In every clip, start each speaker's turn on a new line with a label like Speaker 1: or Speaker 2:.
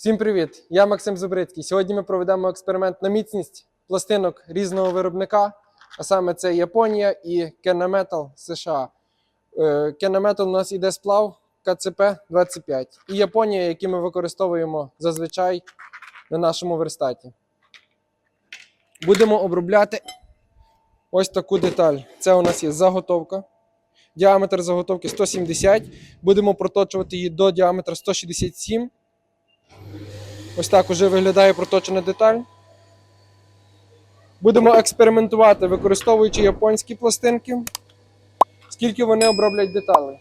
Speaker 1: Всім привіт! Я Максим Зубрицький. Сьогодні ми проведемо експеримент на міцність пластинок різного виробника, а саме це Японія і Kennametal США. Е, Kennametal у нас іде сплав КЦП-25 і Японія, який ми використовуємо зазвичай на нашому верстаті. Будемо обробляти ось таку деталь. Це у нас є заготовка. Діаметр заготовки 170. Будемо проточувати її до діаметра 167. Ось так уже виглядає проточена деталь. Будемо експериментувати, використовуючи японські пластинки, скільки вони оброблять деталей.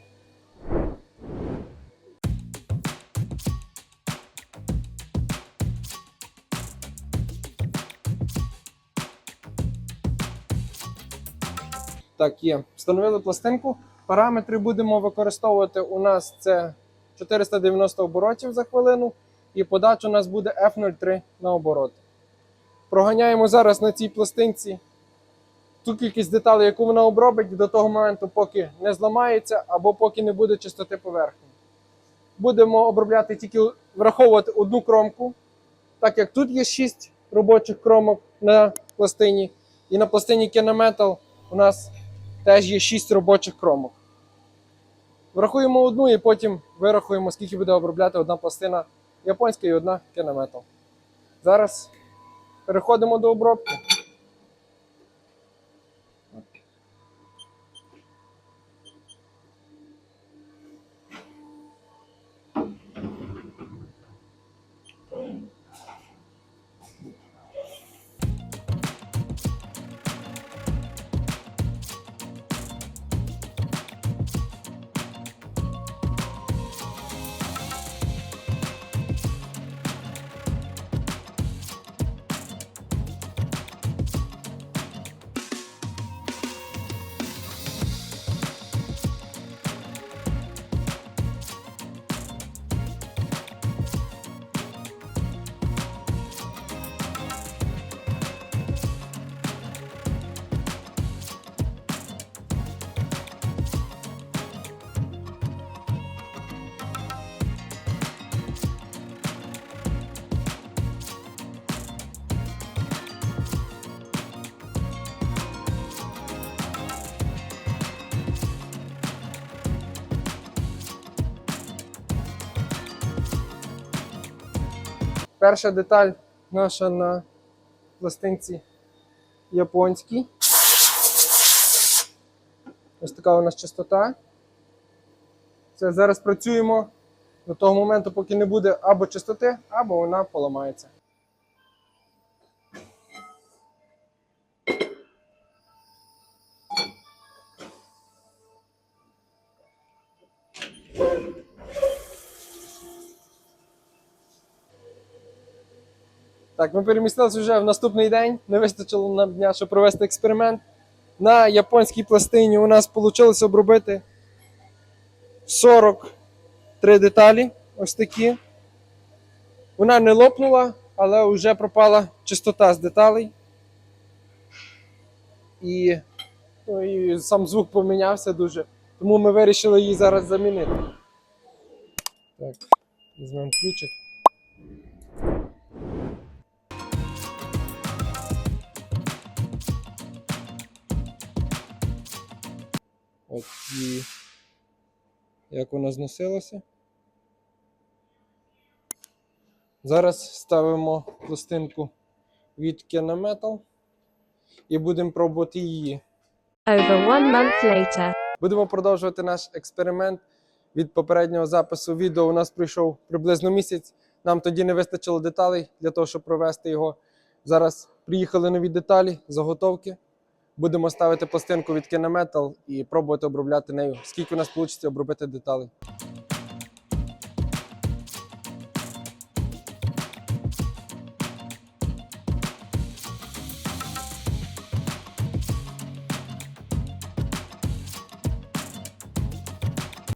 Speaker 1: Так, є. Встановили пластинку. Параметри будемо використовувати. У нас це 490 оборотів за хвилину, і подача у нас буде F03 на оборот. Проганяємо зараз на цій пластинці ту кількість деталей, яку вона обробить до того моменту, поки не зламається або поки не буде чистоти поверхні. Будемо обробляти тільки враховувати одну кромку, так як тут є 6 робочих кромок на пластині, і на пластині Kennametal у нас теж є 6 робочих кромок. Врахуємо одну і потім вирахуємо, скільки буде обробляти одна пластина японська і одна Kennametal. Зараз переходимо до обробки. Перша деталь наша на пластинці японській. Ось така у нас частота. Це зараз працюємо до того моменту, поки не буде або частоти, або вона поламається. Так, ми перемістилися вже в наступний день. Не вистачило нам дня, щоб провести експеримент. На японській пластині у нас вийшло обробити 43 деталі. Ось такі. Вона не лопнула, але вже пропала чистота з деталей. І, ну, і сам звук помінявся дуже. Тому ми вирішили її зараз замінити. Так, візьмемо ключик. От і як вона зносилася. Зараз ставимо пластинку від Kennametal і будемо пробувати її.
Speaker 2: Over one month later.
Speaker 1: Будемо продовжувати наш експеримент. Від попереднього запису відео у нас пройшов приблизно місяць. Нам тоді не вистачило деталей для того, щоб провести його. Зараз приїхали нові деталі, заготовки. Будемо ставити пластинку від Kennametal і пробувати обробляти нею. Скільки у нас вийде обробити деталей.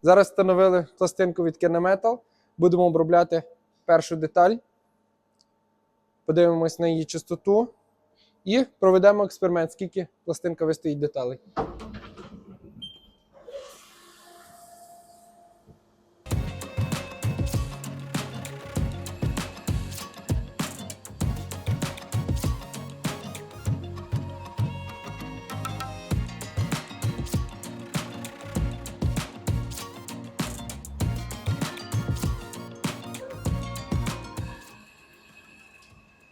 Speaker 1: Зараз встановили пластинку від Kennametal. Будемо обробляти першу деталь. Подивимось на її чистоту. І проведемо експеримент, скільки пластинка вистоїть деталей.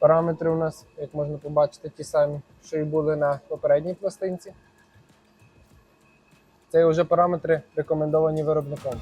Speaker 1: Параметри у нас, як можна побачити, ті самі, що і були на попередній пластинці. Це вже параметри рекомендовані виробником.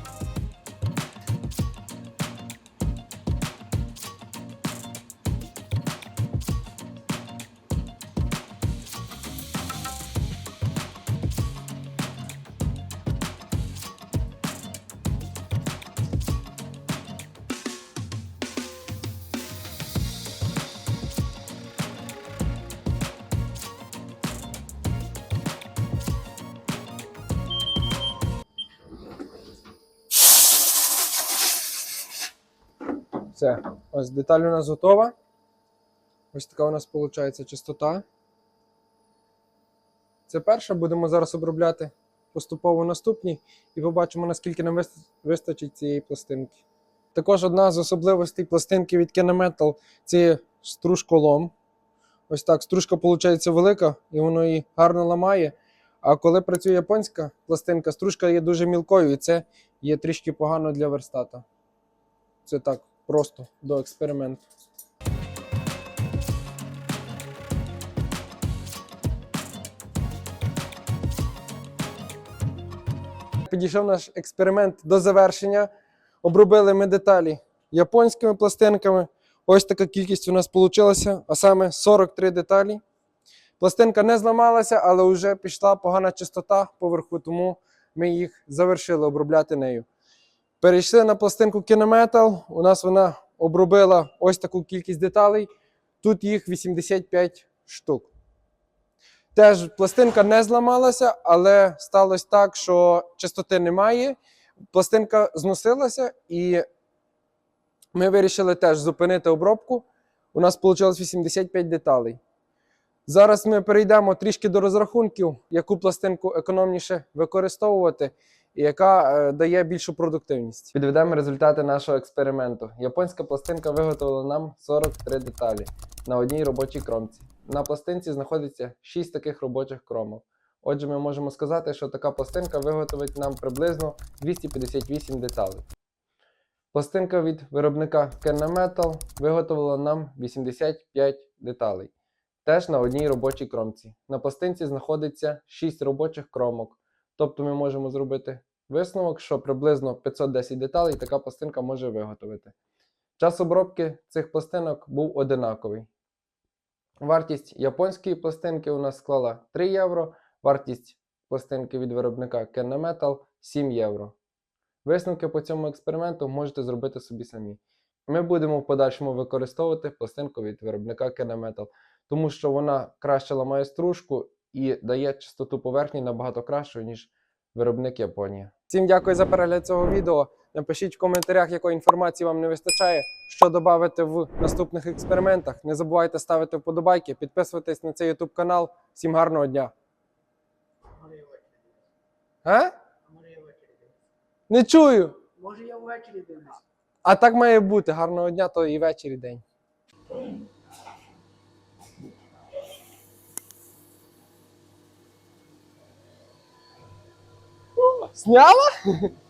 Speaker 1: Все, ось деталь у нас готова. Ось така у нас виходить частота. Це перша, будемо зараз обробляти поступово наступні і побачимо, наскільки нам вистачить цієї пластинки. Також одна з особливостей пластинки від Kinemetal – це стружколом. Ось так, стружка виходить велика і воно її гарно ламає. А коли працює японська пластинка, стружка є дуже мілкою, і це є трішки погано для верстата. Це так, просто до експерименту. Підійшов наш експеримент до завершення. Обробили ми деталі японськими пластинками. Ось така кількість у нас вийшла, а саме 43 деталі. Пластинка не зламалася, але вже пішла погана частота поверху, тому ми їх завершили обробляти нею. Перейшли на пластинку Kinemetal. У нас вона обробила ось таку кількість деталей. Тут їх 85 штук. Теж пластинка не зламалася, але сталося так, що частоти немає. Пластинка зносилася, і ми вирішили теж зупинити обробку. У нас вийшло 85 деталей. Зараз ми перейдемо трішки до розрахунків, яку пластинку економніше використовувати яка е, дає більшу продуктивність. Підведемо результати нашого експерименту. Японська пластинка виготовила нам 43 деталі на одній робочій кромці. На пластинці знаходиться 6 таких робочих кромок. Отже, ми можемо сказати, що така пластинка виготовить нам приблизно 258 деталей. Пластинка від виробника Kennemetal виготовила нам 85 деталей. Теж на одній робочій кромці. На пластинці знаходиться 6 робочих кромок. Тобто ми можемо зробити висновок, що приблизно 510 деталей така пластинка може виготовити. Час обробки цих пластинок був одинаковий. Вартість японської пластинки у нас склала 3 євро, вартість пластинки від виробника Kennemetal 7 євро. Висновки по цьому експерименту можете зробити собі самі. Ми будемо в подальшому використовувати пластинку від виробника Kennemetal, тому що вона краще ламає стружку і дає чистоту поверхні набагато кращою, ніж виробник Японія. Всім дякую за перегляд цього відео. Напишіть в коментарях, якої інформації вам не вистачає, що додати в наступних експериментах. Не забувайте ставити вподобайки, підписуватись на цей YouTube канал. Всім гарного дня!
Speaker 3: Ввечері.
Speaker 1: А?
Speaker 3: Ввечері.
Speaker 1: Не чую!
Speaker 3: Може я ввечері дивлюсь.
Speaker 1: А так має бути. Гарного дня, то і вечір, і день. Сняла?